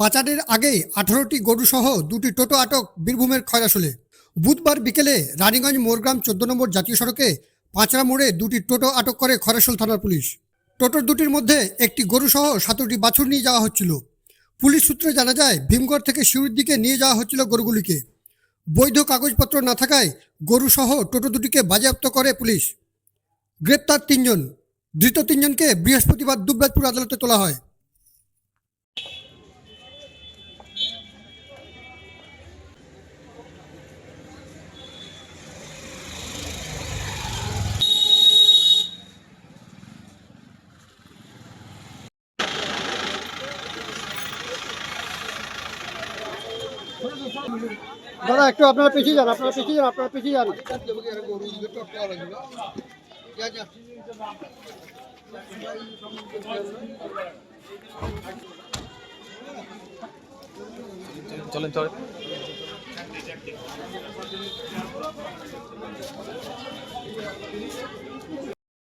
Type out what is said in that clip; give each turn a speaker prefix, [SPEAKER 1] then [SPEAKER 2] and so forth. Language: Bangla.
[SPEAKER 1] পাচারের আগে আঠারোটি গরুসহ দুটি টোটো আটক বীরভূমের খয়রাসোলে। বুধবার বিকেলে রানীগঞ্জ মোরগ্রাম চোদ্দ নম্বর জাতীয় সড়কে পাঁচড়া মোড়ে দুটি টোটো আটক করে খয়রাসোল থানার পুলিশ। টোটোর দুটির মধ্যে একটি গরুসহ সাতটি বাছুর নিয়ে যাওয়া হচ্ছিল। পুলিশ সূত্রে জানা যায়, ভীমগড় থেকে শিউরির দিকে নিয়ে যাওয়া হচ্ছিল গরুগুলিকে। বৈধ কাগজপত্র না থাকায় গরুসহ টোটো দুটিকে বাজেয়াপ্ত করে পুলিশ। গ্রেপ্তার তিনজন। ধৃত তিনজনকে বৃহস্পতিবার দুবরাজপুর আদালতে তোলা হয়। দাদা একটু আপনারা পিছিয়ে যান আপনারা পিছিয়ে যান আপনারা পিছিয়ে যান।
[SPEAKER 2] চলেন চলেন।